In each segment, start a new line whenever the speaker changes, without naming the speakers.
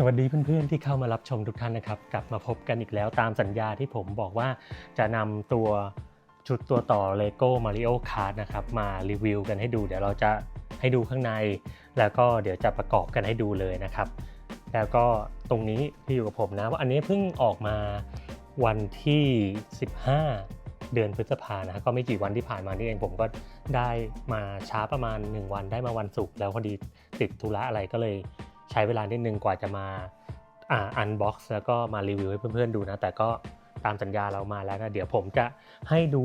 สวัสดีเพื่อนๆที่เข้ามารับชมทุกท่านนะครับกลับมาพบกันอีกแล้วตามสัญญาที่ผมบอกว่าจะนำตัวชุดตัวต่อ LEGO Mario Kart นะครับมารีวิวกันให้ดูเดี๋ยวเราจะให้ดูข้างใน แล้วก็เดี๋ยวจะประกอบกันให้ดูเลยนะครับ แล้วก็ตรงนี้ที่อยู่กับผมนะว่าอันนี้เพิ่งออกมาวันที่ 15 เดือนพฤษภานะก็ไม่กี่วันที่ผ่านมานี่เองผมก็ได้มาช้าประมาณ 1 วันได้มาวันศุกร์แล้วพอดีติดธุระอะไรก็เลย ใช้เวลานิดนึงกว่าจะมาอ่าอันบ็อกซ์แล้วก็มารีวิวให้เพื่อนๆดูนะ แต่ก็ตามสัญญาเรามาแล้วนะเดี๋ยวผมจะให้ดู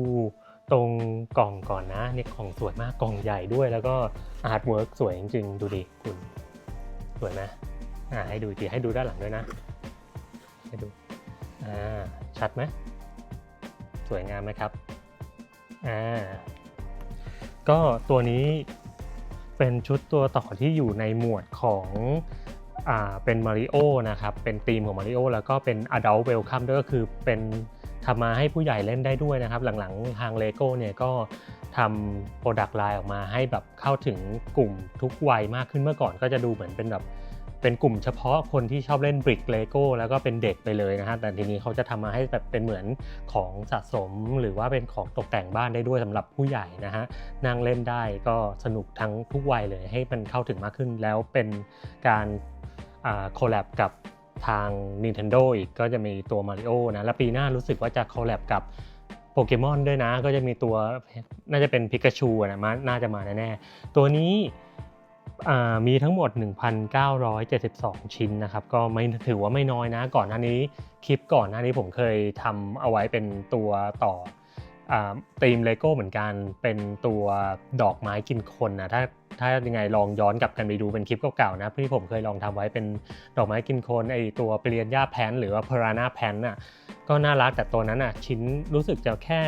ตรงกล่องก่อนนะนี่กล่องสวยมากกล่องใหญ่ด้วย แล้วก็อาร์ตเวิร์กสวยจริงๆ ดูดิคุณสวยไหมอ่าให้ดูอีกทีให้ดูด้านหลังด้วยนะ ให้ดูอ่าชัดไหมสวยงามไหมครับอ่าก็ตัวนี้เป็นชุดตัวต่อที่อยู่ในหมวดของ เป็นมาริโอนะครับ เป็นธีมของมาริโอแล้วก็เป็น Adult Welcome ด้วยก็คือเป็นทำมาให้ผู้ใหญ่เล่นได้ด้วยนะครับ หลังๆทาง LEGO เนี่ยก็ทำโปรดักต์ไลน์ออกมาให้แบบเข้าถึงกลุ่มทุกวัยมากขึ้นเมื่อก่อนก็จะดูเหมือนเป็นแบบเป็นกลุ่มเฉพาะคนที่ชอบเล่นบริกเลโก้แล้วก็เป็นเด็กไปเลยนะฮะแต่ทีนี้เขาจะทำมาให้แบบเป็นเหมือนของสะสม หรือว่าเป็นของตกแต่งบ้านได้ด้วยสำหรับผู้ใหญ่นะฮะนั่งเล่นได้ก็สนุกทั้งทุกวัยเลยให้มันเข้าถึงมากขึ้นแล้วเป็นการ โคแลบกับทาง Nintendo อีกก็จะมีตัว Mario นะ แล้วปีหน้ารู้สึกว่าจะโคแลบกับโปเกมอนด้วยนะ ก็จะมีตัวน่าจะเป็นพิกาชูนะมาน่าจะมาแน่ๆ ตัวนี้อ่ามีทั้งหมด 1,972 ชิ้นนะครับ ก็ไม่ถือว่าไม่น้อยนะ ก่อนหน้านี้คลิปก่อนหน้านี้ผมเคยทำเอาไว้เป็นตัวต่อ อ่าธีมเลโก้เหมือนกันเป็นตัวดอกไม้กินคนนะถ้าถ้ายังไงลองย้อนกลับกันไปดูเป็นคลิปเก่าๆนะที่ผมเคยลองทำไว้เป็นดอกไม้กินคนไอตัวเปรียนย่าแพนหรือว่าพารานาแพนน่ะก็น่ารักแต่ตัวนั้นอะชิ้นรู้สึกจะแค่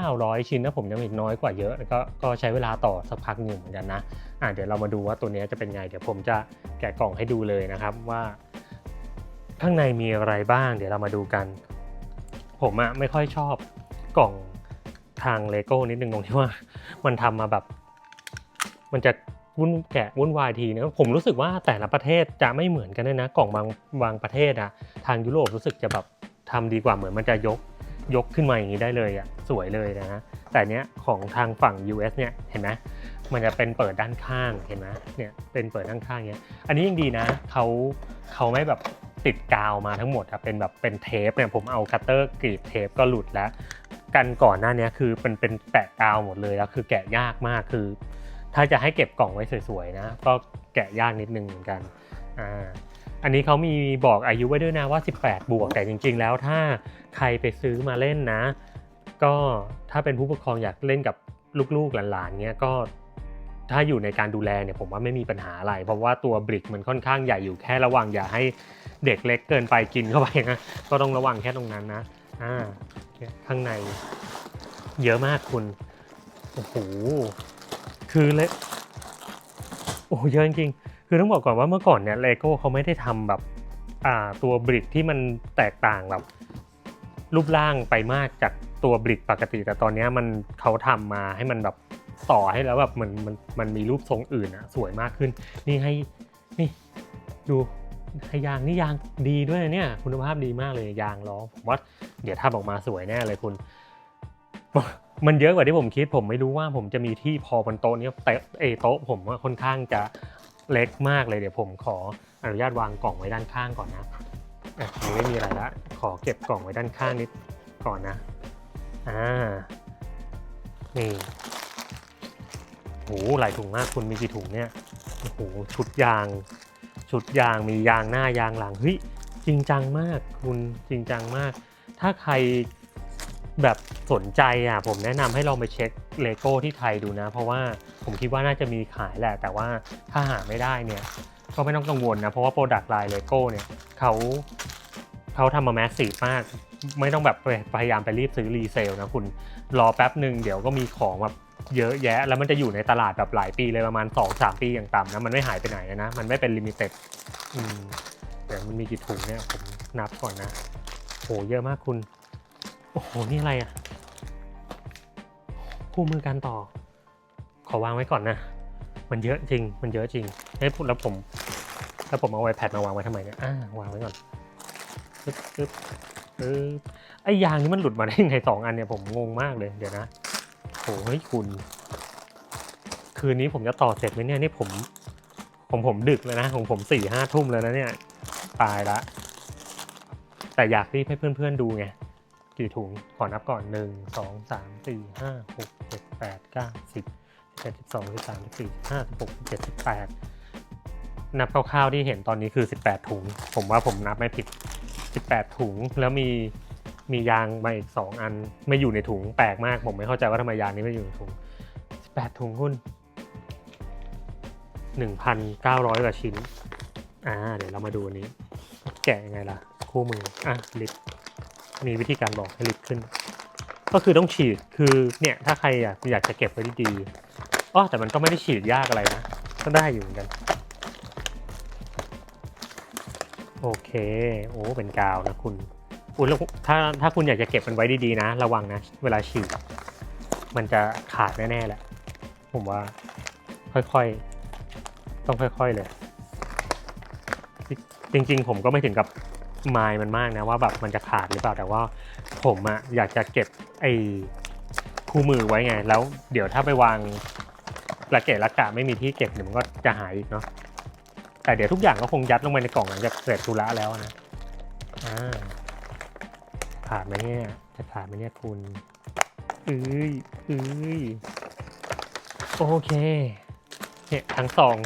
900 ชิ้นนะผมยังอีกน้อยกว่าเยอะก็ก็ใช้เวลาต่อสักพักหนึ่งเหมือนกันนะอะเดี๋ยวเรามาดูว่าตัวนี้จะเป็นไง เดี๋ยวผมจะแกะกล่องให้ดูเลยนะครับว่า ข้างในมีอะไรบ้าง เดี๋ยวเรามาดูกัน ผมอะไม่ค่อยชอบกล่องทางเลโก้นิดนึงตรงที่ว่า มันทำมาแบบ มันจะวุ่นแกะวุ่นวายทีนะผมรู้สึกว่าแต่ละประเทศจะไม่เหมือนกันด้วยนะ กล่องบางบางประเทศอะทางยุโรปรู้สึกจะแบบทำดีกว่าเหมือนมันจะยกยกขึ้นมาอย่างนี้ได้เลยอะสวยเลยนะฮะแต่เนี้ยของทางฝั่ง US เนี่ยเห็นไหมมันจะเป็นเปิดด้านข้างเห็นไหมเนี่ยเป็นเปิดด้านข้างเนี้ยอันนี้ยังดีนะเขาเขาไม่แบบ ติดกาวมาทั้งหมดอะเป็นแบบเป็นเทปเนี่ยผมเอาคัตเตอร์กรีดเทปก็หลุดแล้ว กันก่อนหน้านี้คือเป็นเป็นแปะกาวหมดเลยแล้วคือแกะยากมากคือ ถ้าจะให้เก็บกล่องไว้สวยๆนะ ก็แกะยากนิดนึงเหมือนกันอ่าอันนี้เขามีบอกอายุไว้ด้วยนะว่า 18 บวกแต่จริง ๆ แล้วถ้าใครไปซื้อมาเล่นนะ ก็ถ้าเป็นผู้ปกครองอยากเล่นกับลูกๆหลานๆเนี้ยก็ถ้าอยู่ในการดูแลเนี่ยผมว่าไม่มีปัญหาอะไร เพราะว่าตัวบริกมันค่อนข้างใหญ่อยู่แค่ระวังอย่าให้ เด็กเล็กเกินไปกินเข้าไปนะก็ต้องระวังแค่ตรงนั้นนะอ่าข้างใน เยอะมากคุณโอ้โหคือเลยโอ้เยอะจริงคือต้องบอกก่อนว่าเมื่อก่อนเนี่ยเลโก้เขาไม่ได้ทำแบบอ่าตัวบริกที่มันแตกต่างแบบรูปร่างไปมากจากตัวบริกปกติ แต่ตอนนี้มันเขาทำมาให้มันแบบต่อให้แล้วแบบมันมันมันมีรูปทรงอื่นอะสวยมากขึ้น นี่ให้นี่ดู ยางนี่ยางดีด้วยเนี่ยคุณภาพดีมากเลยยางล้อผมว่าเดี๋ยวถ้าออกมาสวยแน่เลยคุณ มันเยอะกว่าที่ผมคิด ผมไม่รู้ว่าผมจะมีที่พอบนโต๊ะนี้เตะเอโต๊ะผมว่าค่อนข้างจะเล็กมากเลยเดี๋ยวผมขออนุญาตวางกล่องไว้ด้านข้างก่อนนะอะอันนี้ไม่มีอะไรละขอเก็บกล่องไว้ด้านข้างนิดก่อนนะอ่านี่โหหลายถุงมากคุณมีกี่ถุงเนี่ยโอ้โหชุดยาง ชุดยางมียางหน้ายางหลังเฮ้ยจริงจังมากคุณจริงจังมาก ถ้าใครแบบสนใจอะผมแนะนำให้ลองไปเช็คเลโก้ที่ไทยดูนะ เพราะว่าผมคิดว่าน่าจะมีขายแหละ แต่ว่าถ้าหาไม่ได้เนี่ยก็ไม่ต้องกังวลนะ เพราะว่าโปรดักต์ไลน์เลโก้เนี่ยเขาเขาทำมาแมสซีฟมาก ไม่ต้องแบบพยายามไปรีบซื้อรีเซลนะคุณรอแป๊บหนึ่งเดี๋ยวก็มีของแบบ เยอะแยะ แล้วมันจะอยู่ในตลาดแบบหลายปีเลยประมาณ 2-3 ปีอย่างต่ำนะ มันไม่หายไปไหนนะ มันไม่เป็นลิมิเต็ดอืมเดี๋ยวมันมีกี่ถุงเนี่ย ผมนับก่อนนะโหเยอะมากคุณ โอ้โห นี่อะไรอะ คู่มือการต่อ ขอวางไว้ก่อนนะ มันเยอะจริง มันเยอะจริงเฮ้ยพูดแล้วผม แล้วผมเอา iPad มาวางไว้ทำไมเนี่ยอ่าวางไว้ก่อนปึ๊บปึ๊บปึ๊บไอ้ยางนี้มันหลุดมาได้ยังไงสองอันเนี่ยผมงงมากเลย เดี๋ยวนะ โอ้ยคุณ คืนนี้ผมจะต่อเสร็จไหมเนี่ยนี่ผม ผมผมดึกเลยนะของผมสี่ห้าทุ่มแล้วนะเนี่ย ตายละ แต่อยากรีบให้เพื่อนๆดูไง กี่ถุง ขอนับก่อนหนึ่งสองสามสี่ห้าหกเจ็ดแปดเก้าสิบเอ็ดสิบสองสิบสามสิบสี่สิบห้าสิบหกสิบเจ็ดสิบแปดนับคร่าวๆที่เห็นตอนนี้คือสิบแปดถุง ผมว่าผมนับไม่ผิดสิบแปดถุง แล้วมี มียางมาอีกสองอันไม่อยู่ในถุงแปลกมาก ผมไม่เข้าใจว่าทำไมยางนี้ไม่อยู่ในถุงสิบแปดถุงคุณหนึ่งพันเก้าร้อยกว่าชิ้น อ่า เดี๋ยวเรามาดูอันนี้ แกะยังไงล่ะ คู่มือ อะลิปมีวิธีการบอกให้ลิฟต์ขึ้น ก็คือต้องฉีดคือเนี่ยถ้าใครอยากอยากจะเก็บไว้ดีๆอ๋อแต่มันก็ไม่ได้ฉีดยากอะไรนะก็ได้อยู่เหมือนกันโอเค โอ้ เป็นกาวนะคุณ อุ้ยแล้วถ้าถ้าคุณอยากจะเก็บมันไว้ดีๆนะ ระวังนะ เวลาฉีดมันจะขาดแน่ๆแหละ ผมว่าค่อยๆ ต้องค่อย ๆเลย จริงๆ ผมก็ไม่ถึงกับมายมันมากนะว่าแบบมันจะขาดหรือเปล่าแต่ว่า ผมอะอยากจะเก็บไอ้คู่มือไว้ไง แล้วเดี๋ยวถ้าไปวางระเกะระกะไม่มีที่เก็บเดี๋ยวมันก็จะหายอีกเนาะแต่เดี๋ยวทุกอย่างก็คงยัดลงไปในกล่องหลังจากเสร็จธุระแล้วนะอ่า ขาดไหมเนี่ย จะขาดไหมเนี่ยคุณเอ้ยเอ้ยโอเค เนี่ยทั้งสอง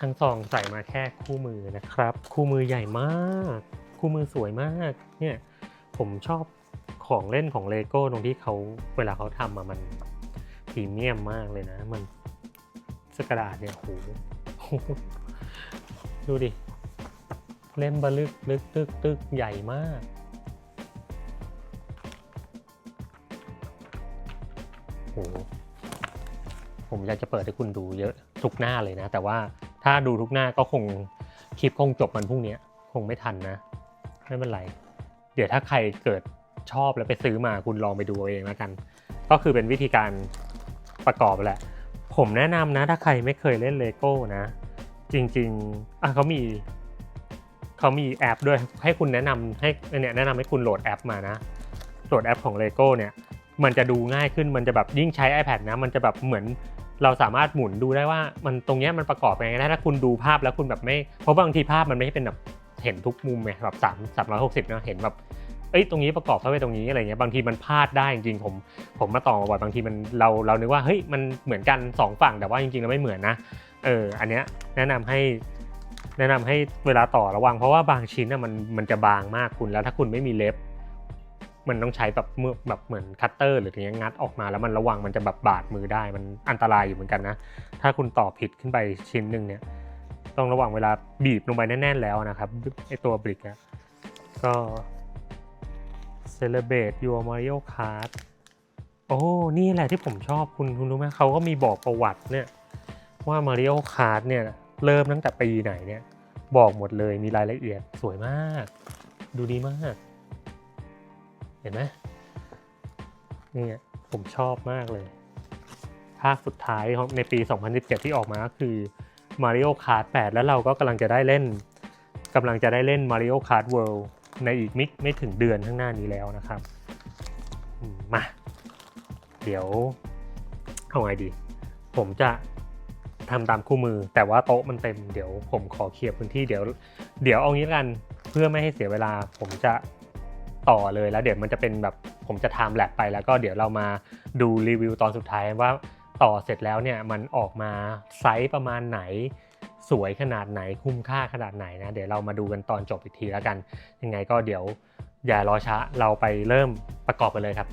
ทั้งซองใส่มาแค่คู่มือนะครับ คู่มือใหญ่มาก คู่มือสวยมาก เนี่ย ผมชอบของเล่นของเลโก้ตรงที่เขาเวลาเขาทำมามันพรีเมียมมากเลยนะ มันสกระดาษเนี่ยโหดูดิ เล่มบลึกลึกตึกตึกใหญ่มาก โหผมอยากจะเปิดให้คุณดูเยอะทุกหน้าเลยนะ แต่ว่าถ้าดูทุกหน้าก็คงคลิปคงจบมันพรุ่งนี้คงไม่ทันนะ ไม่เป็นไร เดี๋ยวถ้าใครเกิดชอบแล้วไปซื้อมาคุณลองไปดูเอาเองแล้วกัน ก็คือเป็นวิธีการประกอบแหละ ผมแนะนำนะ ถ้าใครไม่เคยเล่นเลโก้นะ จริงๆอะเขามีเขามีแอปด้วยให้คุณแนะนำให้เนี่ยแนะนำให้คุณโหลดแอปมานะโหลดแอปของเลโก้เนี่ย มันจะดูง่ายขึ้นมันจะแบบยิ่งใช้ iPad นะ มันจะแบบเหมือนเราสามารถหมุนดูได้ว่ามันตรงเนี้ยมันประกอบยังไงได้ถ้าคุณดูภาพแล้วคุณแบบไม่ เพราะบางทีภาพมันไม่ใช่เป็นแบบเห็นทุกมุมไงแบบสามสามร้อยหกสิบนะเห็นแบบเอ้ยตรงนี้ประกอบเข้าไปตรงนี้อะไรเงี้ยบางทีมันพลาดได้จริงๆผมผมมาต่อบ่อยบางทีมันเราเรานึกว่าเฮ้ยมันเหมือนกันสองฝั่งแต่ว่าจริงๆแล้วไม่เหมือนนะเอออันเนี้ยแนะนำให้แนะนำให้เวลาต่อระวัง เพราะว่าบางชิ้นน่ะมันมันจะบางมากคุณแล้วถ้าคุณไม่มีเล็บ มันต้องใช้แบบมือแบบเหมือนคัตเตอร์หรืออย่างเงี้ยงัดออกมาแล้วมันระวังมันจะแบบบาดมือได้ มันอันตรายอยู่เหมือนกันนะ ถ้าคุณต่อผิดขึ้นไปชิ้นหนึ่งเนี่ย ต้องระวังเวลาบีบลงไปแน่นๆแล้วนะครับไอตัวบริกอะก็ celebrate your Mario Kart โอ้ นี่แหละที่ผมชอบคุณคุณรู้ไหมเขาก็มีบอกประวัติเนี่ยว่า Mario Kart เนี่ยเริ่มตั้งแต่ปีไหนเนี่ย บอกหมดเลยมีรายละเอียดสวยมาก ดูดีมาก เห็นไหมนี่ผมชอบมากเลย ภาคสุดท้ายในปี 2017 ที่ออกมาก็คือ Mario Kart 8 แล้วเราก็กำลังจะได้เล่นกำลังจะได้เล่น Mario Kart World ในอีกไม่ไม่ถึงเดือนข้างหน้านี้แล้วนะครับ มา เดี๋ยวเอาไงดี ผมจะทำตามคู่มือ แต่ว่าโต๊ะมันเต็มเดี๋ยวผมขอเคลียร์พื้นที่เดี๋ยว เดี๋ยวเอางี้กันเพื่อไม่ให้เสียเวลาผมจะ ต่อเลยแล้วเดี๋ยวมันจะเป็นแบบผมจะไทม์แลปไปแล้วก็เดี๋ยวเรามาดูรีวิวตอนสุดท้ายว่าต่อเสร็จแล้วเนี่ยมันออกมาไซส์ประมาณไหนสวยขนาดไหนคุ้มค่าขนาดไหนนะเดี๋ยวเรามาดูกันตอนจบอีกทีแล้วกัน ยังไงก็เดี๋ยวอย่ารอช้าเราไปเริ่มประกอบกันเลยครับ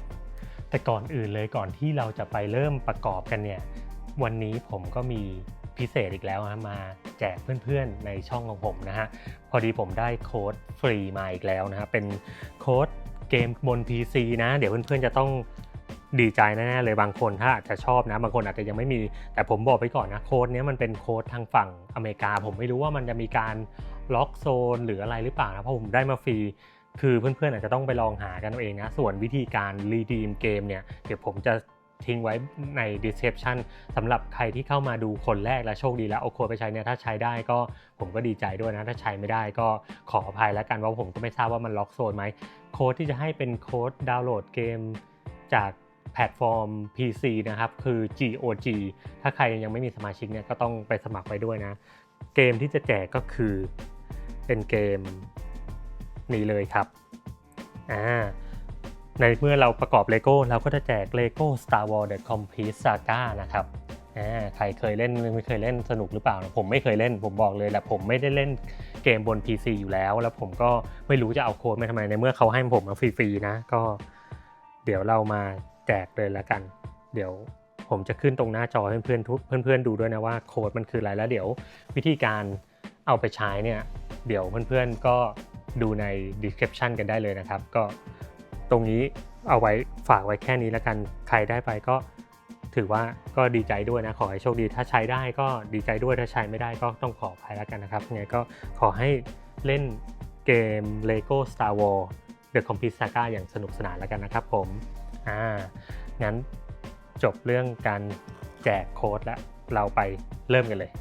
แต่ก่อนอื่นเลยก่อนที่เราจะไปเริ่มประกอบกันเนี่ยวันนี้ผมก็มีพิเศษอีกแล้วนะมา แจกเพื่อนๆในช่องของผมนะฮะ พอดีผมได้โค้ดฟรีมาอีกแล้วนะฮะ เป็นโค้ดเกมบน PC นะ เดี๋ยวเพื่อนๆจะต้องดีใจแน่ๆเลยบางคนถ้าอาจจะชอบนะบางคนอาจจะยังไม่มี แต่ผมบอกไปก่อนนะโค้ดนี้มันเป็นโค้ดทางฝั่งอเมริกา ผมไม่รู้ว่ามันจะมีการล็อกโซนหรืออะไรหรือเปล่านะเพราะผมได้มาฟรีคือเพื่อนๆอาจจะต้องไปลองหากันเอาเองนะส่วนวิธีการรีดีมเกมเนี่ยเดี๋ยวผมจะ ทิ้งไว้ใน description สำหรับใครที่เข้ามาดูคนแรกและโชคดีแล้วเอาโค้ดไปใช้เนี่ยถ้าใช้ได้ก็ผมก็ดีใจด้วยนะ ถ้าใช้ไม่ได้ก็ขออภัยแล้วกันว่าผมก็ไม่ทราบว่ามันล็อกโซนไหมโค้ดที่จะให้เป็นโค้ดดาวน์โหลดเกมจากแพลตฟอร์ม PC นะครับ คือ GOG ถ้าใครยังไม่มีสมาชิกเนี่ยก็ต้องไปสมัครไปด้วยนะ เกมที่จะแจกก็คือเป็นเกมนี้เลยครับอ่า ในเมื่อเราประกอบเลโก้เราก็จะแจก Lego Star Wars The Complete Saga นะครับใครเคยเล่นไม่เคยเล่นสนุกหรือเปล่า ผมไม่เคยเล่นผมบอกเลยแหละผมไม่ได้เล่นเกมบน PC อยู่แล้ว แล้วผมก็ไม่รู้จะเอาโค้ดมาทำไมในเมื่อเขาให้ผมมาฟรีๆนะ ก็เดี๋ยวเรามาแจกเลยละกัน เดี๋ยวผมจะขึ้นตรงหน้าจอให้เพื่อนๆทุกเพื่อนๆดูด้วยนะว่าโค้ดมันคืออะไรแล้วเดี๋ยววิธีการเอาไปใช้เนี่ย เดี๋ยวเพื่อนๆก็ดูใน description กันได้เลยนะครับ ก็ ตรงนี้เอาไว้ฝากไว้แค่นี้แล้วกันใครได้ไปก็ถือว่าก็ดีใจด้วยนะ ขอให้โชคดีถ้าใช้ได้ก็ดีใจด้วยถ้าใช้ไม่ได้ก็ต้องขออภัยแล้วกันนะครับไงก็ขอให้เล่นเกม Lego Star Wars The Complete Saga อย่างสนุกสนานแล้วกันนะครับผมอ่างั้นจบเรื่องการแจกโค้ดแล้วเราไปเริ่มกันเลย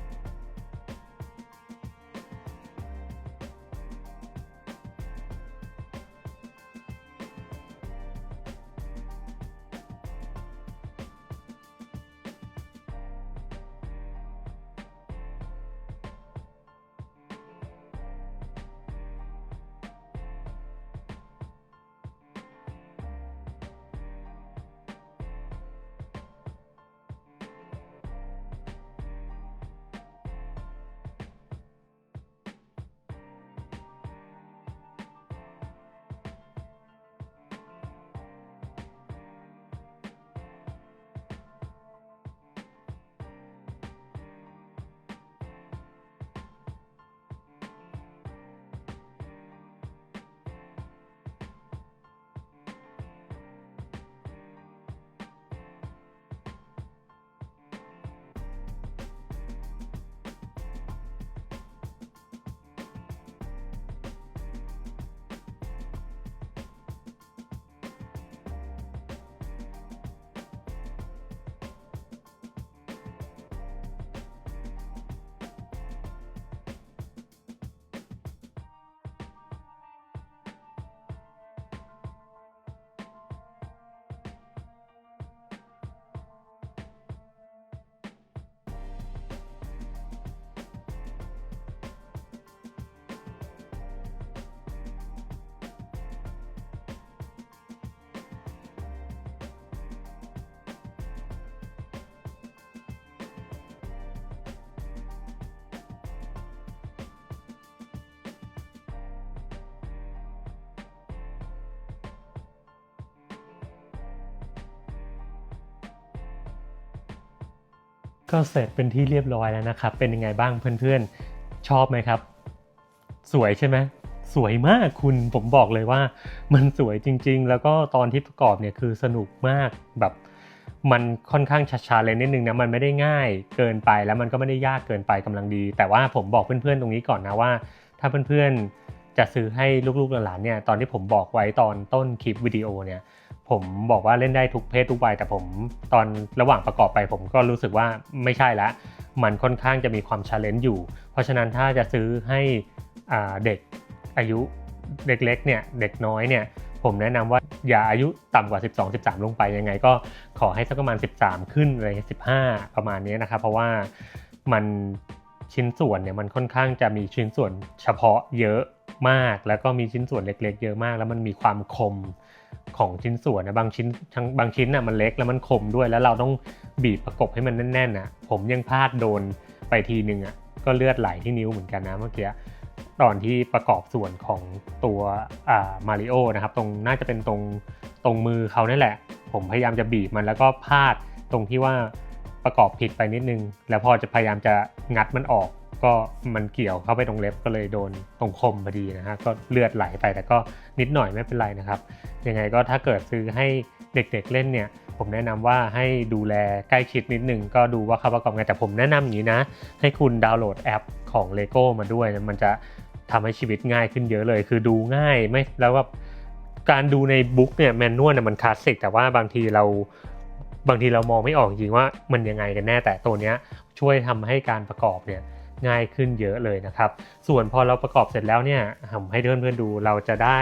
ก็เสร็จเป็นที่เรียบร้อยแล้วนะครับ เป็นยังไงบ้างเพื่อนๆ ชอบไหมครับ สวยใช่ไหมสวยมากคุณผมบอกเลยว่า มันสวยจริง ๆ แล้วก็ตอนที่ประกอบเนี่ยคือสนุกมากแบบมันค่อนข้างชาๆเลยนิดนึงนะมันไม่ได้ง่ายเกินไปแล้วมันก็ไม่ได้ยากเกินไปกำลังดี แต่ว่าผมบอกเพื่อนๆตรงนี้ก่อนนะว่า ถ้าเพื่อนๆจะซื้อให้ลูกๆหลานๆเนี่ยตอนที่ผมบอกไว้ตอนต้นคลิปวิดีโอเนี่ย ผมบอกว่าเล่นได้ทุกเพศทุกวัยแต่ผมตอนระหว่างประกอบไปผมก็รู้สึกว่าไม่ใช่ละ มันค่อนข้างจะมีความชาเลนจ์อยู่ เพราะฉะนั้นถ้าจะซื้อให้อ่าเด็กอายุเด็กเล็กเนี่ยเด็กน้อยเนี่ยผมแนะนำว่าอย่าอายุต่ำกว่า 12 13 ลงไปยังไง ก็ขอให้สักประมาณ 13 ขึ้นอะไร15 ประมาณนี้นะครับเพราะว่ามันชิ้นส่วนเนี่ยมันค่อนข้างจะมีชิ้นส่วนเฉพาะเยอะมาก แล้วก็มีชิ้นส่วนเล็ก ๆ เยอะมาก แล้วมันมีความคม ของชิ้นส่วนนะบางชิ้นทั้งบางชิ้นน่ะมันเล็กแล้วมันคมด้วยแล้วเราต้องบีบประกบให้มันแน่นๆน่ะผมยังพลาดโดนไปทีนึงอะก็เลือดไหลที่นิ้วเหมือนกันนะเมื่อกี้ตอนที่ประกอบส่วนของตัวอ่ามาริโอนะครับตรงน่าจะเป็นตรงตรงมือเขานั่นแหละ ผมพยายามจะบีบมันแล้วก็พลาดตรงที่ว่าประกอบผิดไปนิดนึง แล้วพอจะพยายามจะงัดมันออก ก็มันเกี่ยวเข้าไปตรงเล็บก็เลยโดนตรงคมพอดีนะฮะก็เลือดไหลไปแต่ก็นิดหน่อยไม่เป็นไรนะครับ ยังไงก็ถ้าเกิดซื้อให้เด็กๆเล่นเนี่ยผมแนะนำว่าให้ดูแลใกล้ชิดนิดนึงก็ดูว่าเขาประกอบไงแต่ผมแนะนำอย่างนี้นะ ให้คุณดาวน์โหลดแอปของ Lego มาด้วย มันจะทำให้ชีวิตง่ายขึ้นเยอะเลย คือดูง่ายไม่แล้วว่าการดูในบุ๊กเนี่ยแมนนวลเนี่ยมันคลาสสิกแต่ว่าบางทีเราบางทีเรามองไม่ออกจริงว่ามันยังไงกันแน่แต่ตัวเนี้ยช่วยทำให้การประกอบเนี่ย ง่ายขึ้นเยอะเลยนะครับ ส่วนพอเราประกอบเสร็จแล้วเนี่ยผมให้เพื่อนๆดูเราจะได้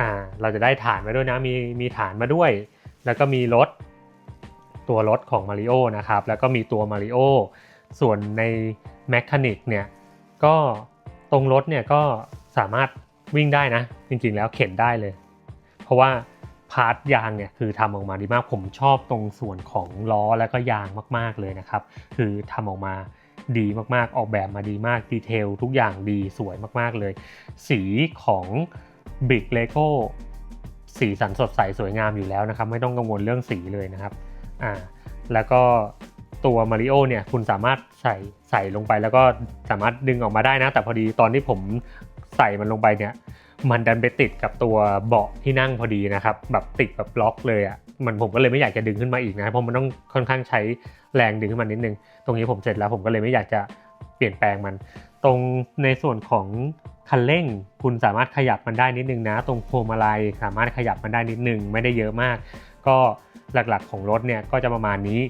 อ่าเราจะได้ฐานมาด้วยนะมีมีฐานมาด้วย แล้วก็มีรถตัวรถของมาริโอนะครับ แล้วก็มีตัวมาริโอส่วนในแมคานิกเนี่ยก็ตรงรถเนี่ยก็สามารถวิ่งได้นะ จริงๆแล้วเข็นได้เลย เพราะว่าพาร์ทยางเนี่ยคือทำออกมาดีมากผมชอบตรงส่วนของล้อและก็ยางมากๆเลยนะครับ คือทำออกมา ดีมากๆ ออกแบบมาดีมาก ดีเทลทุกอย่างดีสวยมากๆเลย สีของบิกเลโก้สีสันสดใสสวยงามอยู่แล้วนะครับ ไม่ต้องกังวลเรื่องสีเลยนะครับอ่าแล้วก็ตัวมาริโอเนี่ยคุณสามารถใส่ใส่ลงไปแล้วก็สามารถดึงออกมาได้นะ แต่พอดีตอนที่ผมใส่มันลงไปเนี่ย มันดันไปติดกับตัวเบาะที่นั่งพอดีนะครับ แบบติดแบบล็อกเลยอะ่ะ มันผมก็เลยไม่อยากจะดึงขึ้นมาอีกนะเพราะมันต้องค่อนข้างใช้แรงดึงขึ้นมานิดนึง ตรงนี้ผมเสร็จแล้วผมก็เลยไม่อยากจะเปลี่ยนแปลงมัน ตรงในส่วนของคันเร่งคุณสามารถขยับมันได้นิดนึงนะ ตรงพวงมาลัยสามารถขยับมันได้นิดนึงไม่ได้เยอะมาก ก็หลักๆของรถเนี่ยก็จะประมาณนี้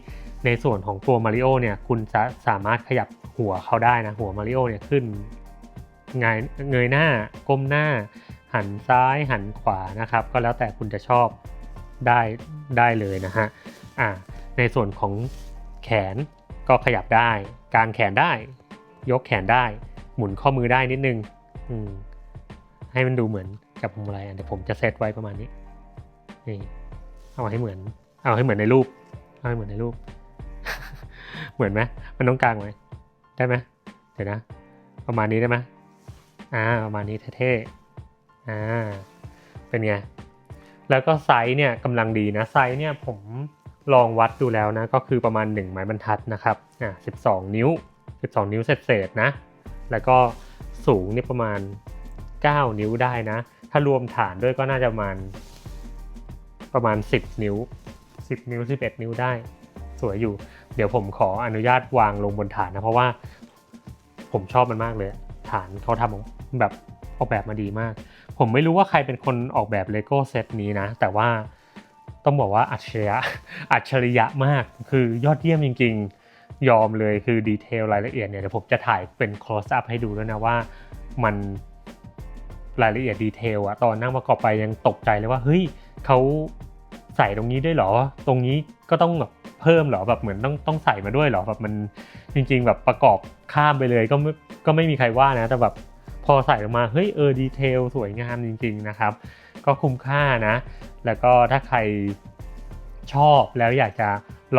ในส่วนของตัวมาริโอเนี่ยคุณจะสามารถขยับหัวเขาได้นะ หัวมาริโอเนี่ยขึ้นเงยเงยหน้าก้มหน้า หันซ้ายหันขวานะครับ ก็แล้วแต่คุณจะชอบ ได้ได้เลยนะฮะอ่าในส่วนของแขนก็ขยับได้ กางแขนได้ ยกแขนได้ หมุนข้อมือได้นิดนึงอืมให้มันดูเหมือนกับพวงมาลัยเดี๋ยวผมจะเซตไว้ประมาณนี้นี่เอาให้เหมือน เอาให้เหมือนในรูป เอาให้เหมือนในรูป เหมือนไหมมันต้องกางไว้ได้ไหมเดี๋ยวนะ ประมาณนี้ได้ไหมอ่าประมาณนี้เท่ๆอ่าเป็นไง แล้วก็ไซส์เนี่ยกำลังดีนะไซส์เนี่ยผมลองวัดดูแล้วนะก็คือประมาณ 1 ไม้บรรทัดนะครับอ่า12 นิ้ว 12 นิ้วเศษๆนะ แล้วก็สูงนี่ประมาณ 9 นิ้วได้นะ ถ้ารวมฐานด้วยก็น่าจะประมาณประมาณ 10 นิ้ว 10 นิ้ว 11 นิ้วได้ สวยอยู่ เดี๋ยวผมขออนุญาตวางลงบนฐานนะ เพราะว่าผมชอบมันมากเลย ฐานเขาทำแบบ ออกแบบมาดีมาก ผมไม่รู้ว่าใครเป็นคนออกแบบเลโก้เซตนี้นะ แต่ว่าต้องบอกว่าอัจฉริยะอัจฉริยะมากคือยอดเยี่ยมจริง ๆ ยอมเลยคือดีเทลรายละเอียดเนี่ยเดี๋ยวผมจะถ่ายเป็น close up ให้ดูด้วยนะว่ามันรายละเอียดดีเทลอะตอนนั่งประกอบไปยังตกใจเลยว่าเฮ้ยเขาใส่ตรงนี้ด้วยเหรอ ตรงนี้ก็ต้องแบบเพิ่มเหรอแบบเหมือนต้องต้องใส่มาด้วยเหรอแบบมันจริง ๆ แบบประกอบข้ามไปเลยก็ไม่ก็ไม่มีใครว่านะ แต่แบบ พอใส่ออกมา เฮ้ยเออดีเทลสวยงามจริงๆนะครับ ก็คุ้มค่านะ แล้วก็ถ้าใครชอบแล้วอยากจะ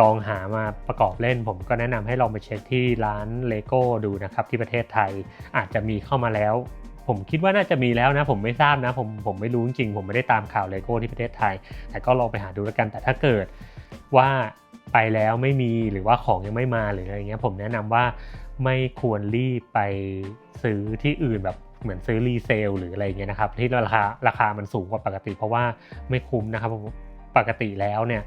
ลองหามาประกอบเล่น ผมก็แนะนำให้ลองไปเช็คที่ร้านเลโก้ดูนะครับ ที่ประเทศไทยอาจจะมีเข้ามาแล้ว ผมคิดว่าน่าจะมีแล้วนะ ผมไม่ทราบนะ ผมผมไม่รู้จริงผมไม่ได้ตามข่าวเลโก้ที่ประเทศไทย แต่ก็ลองไปหาดูแล้วกันแต่ถ้าเกิดว่าไปแล้วไม่มีหรือว่าของยังไม่มาหรืออะไรเงี้ยผมแนะนำว่าไม่ควรรีบไป ซื้อที่อื่นแบบเหมือนซื้อรีเซลหรืออะไรเงี้ยนะครับที่ราคาราคามันสูงกว่าปกติ เพราะว่าไม่คุ้มนะครับปกติแล้วเนี่ย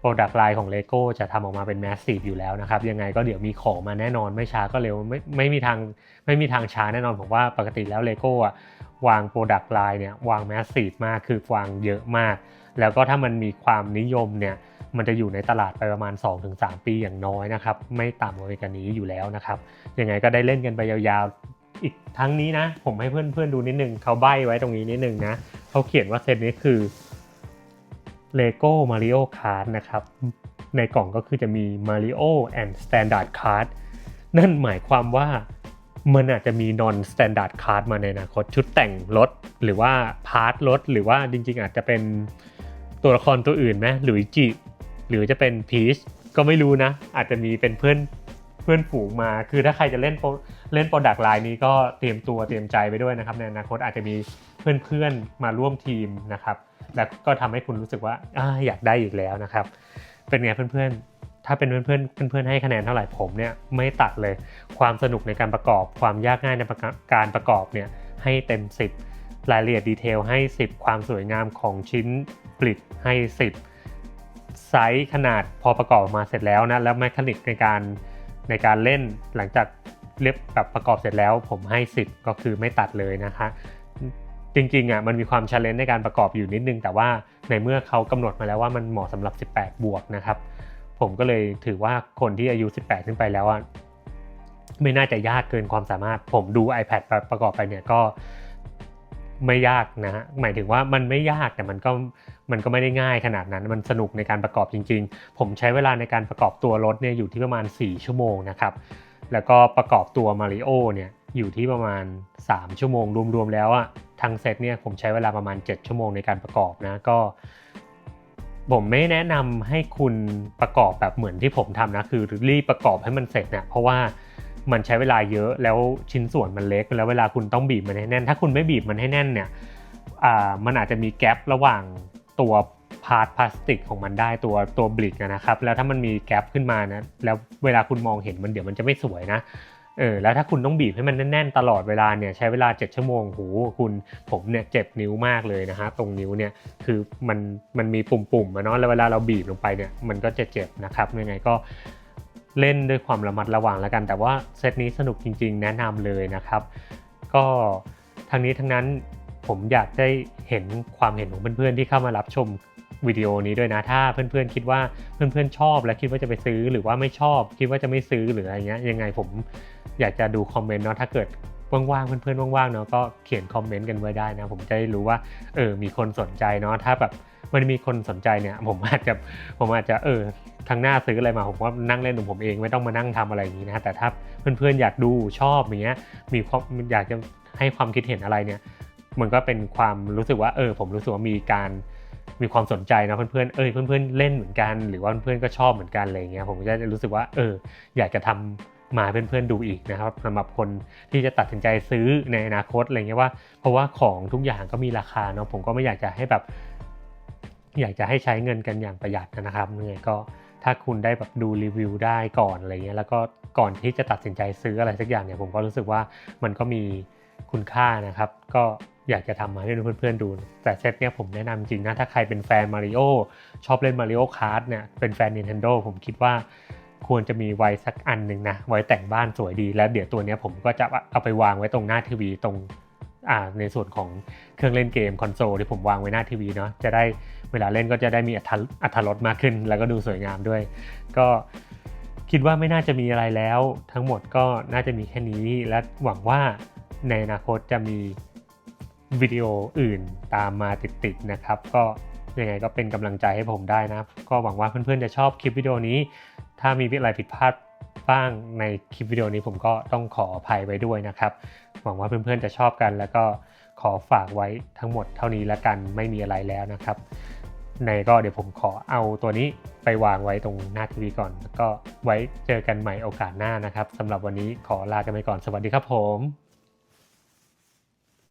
โปรดักต์ไลน์ของ LEGO จะทำออกมาเป็นแมสซีฟอยู่แล้วนะครับ ยังไงก็เดี๋ยวมีของมาแน่นอนไม่ช้าก็เร็วไม่ไม่มีทางไม่มีทางช้าแน่นอนผมว่าปกติแล้ว LEGO อะวางโปรดักต์ไลน์เนี่ยวางแมสซีฟมากคือวางเยอะมาก แล้วก็ถ้ามันมีความนิยมเนี่ยมันจะอยู่ในตลาดไปประมาณ 2-3 ปีอย่างน้อยนะครับ ไม่ต่ำกว่ากันนี้อยู่แล้วนะครับ ยังไงก็ได้เล่นกันไปยาว อีกทั้งนี้นะ ผมให้เพื่อนๆดูนิดนึงเขาใบ้ไว้ตรงนี้นิดนึงนะเขาเขียนว่าเซตนี้คือ Lego Mario Kart นะครับ ในกล่องก็คือจะมี Mario and Standard Card นั่นหมายความว่ามันอาจจะมี non standard card มาในอนาคตชุดแต่งรถ หรือว่าพาร์ทรถ หรือว่าจริงๆ อาจจะเป็นตัวละครตัวอื่นไหมหรือจิ หรือจะเป็นพีชก็ไม่รู้นะ อาจจะมีเป็นเพื่อน พื่อนฝูงมา คือถ้าใครจะเล่นเล่นโปรดักต์ไลน์นี้ก็เตรียมตัวเตรียมใจไปด้วยนะครับในอนาคตอาจจะมีเพื่อนๆมาร่วมทีมนะครับ แล้วก็ทำให้คุณรู้สึกว่าออยากได้อีกแล้วนะครับ เป็นไงเพื่อนๆ ถ้าเป็นเพื่อนๆเพื่อนๆให้คะแนนเท่าไหร่ผมเนี่ยไม่ตัดเลยความสนุกในการประกอบ ความยากง่ายในการประกอบเนี่ยให้เต็ม 10 รายละเอียดดีเทลให้ 10 ความสวยงามของชิ้นผลิตให้ 10ไซส์ขนาดพอประกอบมาเสร็จแล้วนะแล้วแมคานิกในการ ในการเล่นหลังจากเรียบแบบประกอบเสร็จแล้ว ผมให้ 10 ก็คือไม่ตัดเลยนะคะจริงๆอะมันมีความชาเลนจ์ในการประกอบอยู่นิดนึง แต่ว่าในเมื่อเขากำหนดมาแล้วว่ามันเหมาะสำหรับ 18 บวกนะครับ ผมก็เลยถือว่าคนที่อายุ 18 ขึ้นไปแล้วอะไม่น่าจะยากเกินความสามารถ ผมดู iPad ประกอบไปเนี่ยก็ไม่ยากนะฮะหมายถึงว่ามันไม่ยากแต่มันก็ มันก็ไม่ได้ง่ายขนาดนั้น มันสนุกในการประกอบจริง ๆ ผมใช้เวลาในการประกอบตัวรถเนี่ยอยู่ที่ประมาณ 4 ชั่วโมงนะครับ แล้วก็ประกอบตัวมาริโอเนี่ยอยู่ที่ประมาณ 3 ชั่วโมง รวมๆแล้วอะทั้งเซตเนี่ยผมใช้เวลาประมาณ 7 ชั่วโมงในการประกอบนะก็ ผมไม่แนะนำให้คุณประกอบแบบเหมือนที่ผมทำนะคือรีบประกอบให้มันเสร็จเนี่ยเพราะว่ามันใช้เวลาเยอะแล้วชิ้นส่วนมันเล็ก แล้วเวลาคุณต้องบีบมันให้แน่น ถ้าคุณไม่บีบมันให้แน่นเนี่ยอ่ามันอาจจะมีแกลบระหว่าง ตัวพาร์ทพลาสติกของมันได้ตัวตัวบลิกนะครับ แล้วถ้ามันมีแกลบขึ้นมานะแล้วเวลาคุณมองเห็นมันเดี๋ยวมันจะไม่สวยนะเออแล้วถ้าคุณต้องบีบให้มันแน่นๆตลอดเวลาเนี่ยใช้เวลา 7 ชั่วโมงโหคุณผมเนี่ยเจ็บนิ้วมากเลยนะฮะตรงนิ้วเนี่ยคือมันมันมีปุ่มๆอะเนาะแล้วเวลาเราบีบลงไปเนี่ยมันก็จะเจ็บนะครับยังไงก็เล่นด้วยความระมัดระวังแล้วกัน แต่ว่าเซตนี้สนุกจริงๆ แนะนำเลยนะครับ ก็ทางนี้ทั้งนั้น ผมอยากได้เห็นความเห็นของเพื่อนๆที่เข้ามารับชมวิดีโอนี้ด้วยนะถ้าเพื่อนๆคิดว่าเพื่อนๆชอบ และคิดว่าจะไปซื้อหรือว่าไม่ชอบ คิดว่าจะไม่ซื้อหรืออะไรเงี้ยยังไงผมอยากจะดูคอมเมนต์เนาะถ้าเกิดว่างๆเพื่อนๆว่างๆเนาะก็เขียนคอมเมนต์กันไว้ได้นะ ผมจะได้รู้ว่าเออมีคนสนใจเนาะถ้าแบบมันมีคนสนใจเนี่ย ผมอาจจะผมอาจจะเออทางหน้าซื้ออะไรมาผมว่านั่งเล่นของผมเองไม่ต้องมานั่งทำอะไรอย่างนี้นะแต่ถ้าเพื่อนๆอยากดูชอบอย่างเงี้ยมีความอยากจะให้ความคิดเห็นอะไรเนี่ย มันก็เป็นความรู้สึกว่าเออผมรู้สึกว่ามีการมีความสนใจนะเพื่อนๆ เออเพื่อนๆ เล่นเหมือนกัน หรือว่าเพื่อนๆ ก็ชอบเหมือนกันอะไรเงี้ย ผมก็จะรู้สึกว่า เออ อยากจะทำมาเพื่อนๆ ดูอีกนะครับสำหรับคนที่จะตัดสินใจซื้อในอนาคตอะไรเงี้ยว่า เพราะว่าของทุกอย่างก็มีราคาเนาะ ผมก็ไม่อยากจะให้แบบ อยากจะให้ใช้เงินกันอย่างประหยัดนะครับยังไงก็ถ้าคุณได้แบบดูรีวิวได้ก่อนอะไรเงี้ย แล้วก็ก่อนที่จะตัดสินใจซื้ออะไรสักอย่างเนี่ย ผมก็รู้สึกว่ามันก็มีคุณค่านะครับ ก็ อยากจะทำมาให้เพื่อนๆดู แต่เซตเนี้ยผมแนะนำจริงนะ ถ้าใครเป็นแฟนมาริโอชอบเล่นมาริโอคาร์ดเนี่ยเป็นแฟน Nintendo ผมคิดว่าควรจะมีไว้สักอันหนึ่งนะ ไว้แต่งบ้านสวยดี แล้วเดี๋ยวตัวเนี้ยผมก็จะเอาไปวางไว้ตรงหน้าทีวีตรงอ่าในส่วนของเครื่องเล่นเกมคอนโซลที่ผมวางไว้หน้าทีวีเนาะจะได้เวลาเล่นก็จะได้มีอัตรรสมากขึ้น แล้วก็ดูสวยงามด้วย ก็คิดว่าไม่น่าจะมีอะไรแล้ว ทั้งหมดก็น่าจะมีแค่นี้และหวังว่าในอนาคตจะมี วิดีโออื่นตามมาติดๆนะครับ ก็ยังไงก็เป็นกำลังใจให้ผมได้นะ ก็หวังว่าเพื่อนๆจะชอบคลิปวิดีโอนี้ ถ้ามีอะไรผิดพลาดบ้างในคลิปวิดีโอนี้ผมก็ต้องขออภัยไว้ด้วยนะครับ หวังว่าเพื่อนๆจะชอบกัน แล้วก็ขอฝากไว้ทั้งหมดเท่านี้แล้วกันไม่มีอะไรแล้วนะครับ ในก็เดี๋ยวผมขอเอาตัวนี้ไปวางไว้ตรงหน้าทีวีก่อน แล้วก็ไว้เจอกันใหม่โอกาสหน้านะครับสำหรับวันนี้ขอลากันไปก่อนสวัสดีครับผม